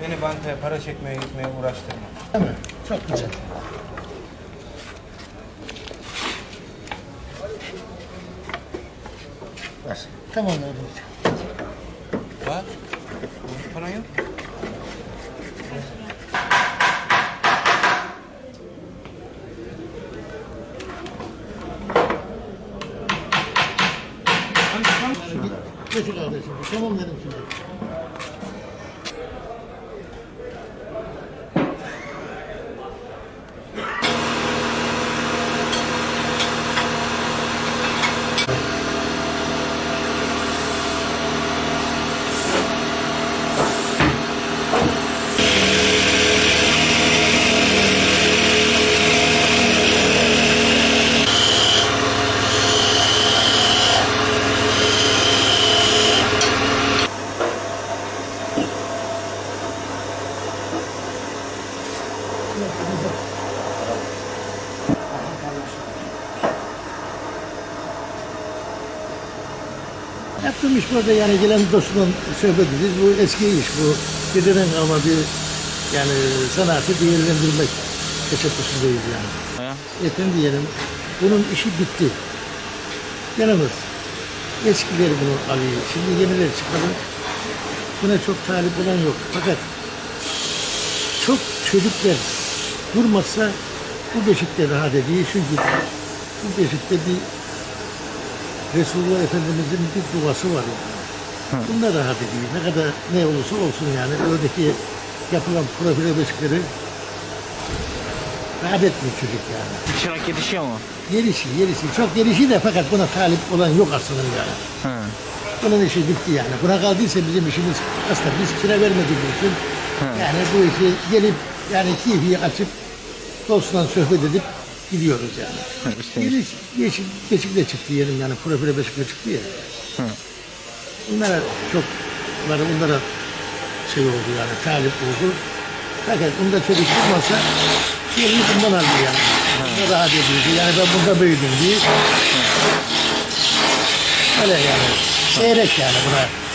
Kendini bankaya para çekmeye gitmeye uğraştırma. Değil mi? Çok güzel. Ver. Tamam oğlum. Bak. Paran yok. Getir kardeşim. Tamam dedim şimdi. Yaptığım iş burada yani gelen dostumla sohbet ediyoruz. Bu eski iş bu. Dededen kalma bir yani sanatı değerlendirmek teşebbüsündeyiz yani. Efendim diyelim bunun işi bitti. Yanımız. Eskileri bunu alıyor. Şimdi yenileri çıkalım. Buna çok talip olan yok. Fakat çok çocuklar durmazsa bu beşikte rahat ediyor. Çünkü bu beşikte bir Resulullah Efendimiz'in bir duası var yani. Bunlar rahat ediyor. Ne kadar ne olursa olsun yani. Oradaki yapılan profile beşikleri rahat etmiyor çocuk yani. Çırak yetişiyor mu? Gelişi, gelişi. Çok gelişi de fakat buna talip olan yok aslında yani. Hı. Bunun işi bitti yani. Buna kaldıysa bizim işimiz aslında biz kira vermediğimiz için yani bu işi gelip yani keyfi açıp dostla sohbet edip gidiyoruz yani. Hı, işte. Geliş, yeşil, beşikle çıktı yerim yani. Profile beşikle çıktı ya. Hı. Bunlara çok, bunlara, bunlara şey oldu yani, talip oldu. Fakat bunda çocuk çıkmasa yerini bundan aldı yani. Bunda rahat ediyordu. Yani ben bunda büyüdüm diye. Öyle yani. Seyrek yani buna.